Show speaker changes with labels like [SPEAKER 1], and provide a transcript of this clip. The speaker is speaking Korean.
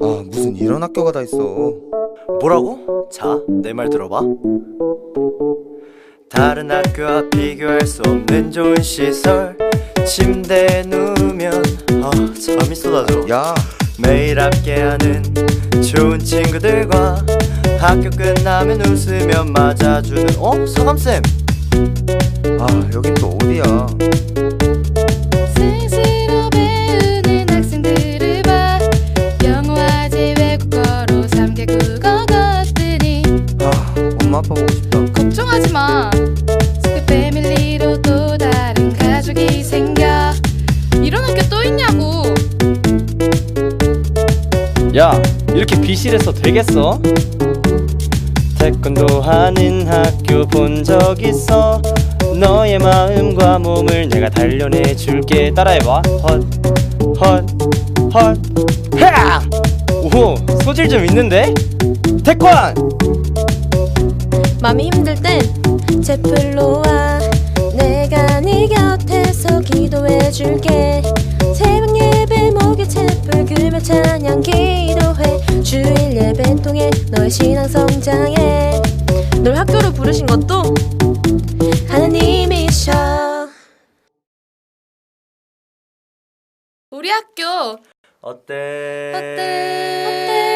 [SPEAKER 1] 아 무슨 이런 학교가 다 있어
[SPEAKER 2] 뭐라고? 자, 내 말 들어봐. 다른 학교와 비교할 수 없는 좋은 시설. 침대에 누우면 아, 잠이 쏟아져.
[SPEAKER 1] 야
[SPEAKER 2] 매일 함께하는 좋은 친구들과 학교 끝나면 웃으며 맞아주는 어? 서감쌤
[SPEAKER 1] 아 여긴 또 어디야
[SPEAKER 3] 스크 패밀리로 또 다른 가족이 생겨 이런 학교 또 있냐고
[SPEAKER 4] 야 이렇게 비실해서 되겠어? 태권도 하는 학교 본 적 있어 너의 마음과 몸을 내가 단련해 줄게 따라해봐 헛헛헛 하! 오 소질 좀 있는데? 태권!
[SPEAKER 5] 맘이 힘들 땐 제플로 와 내가 네 곁에서 기도해 줄게. 새벽 예배 목요 채플 금요 찬양 기도회 주일 예배 통해 너의 신앙 성장해. 널 학교로 부르신 것도 하나님이셔.
[SPEAKER 3] 우리 학교
[SPEAKER 2] 어때?
[SPEAKER 3] 어때?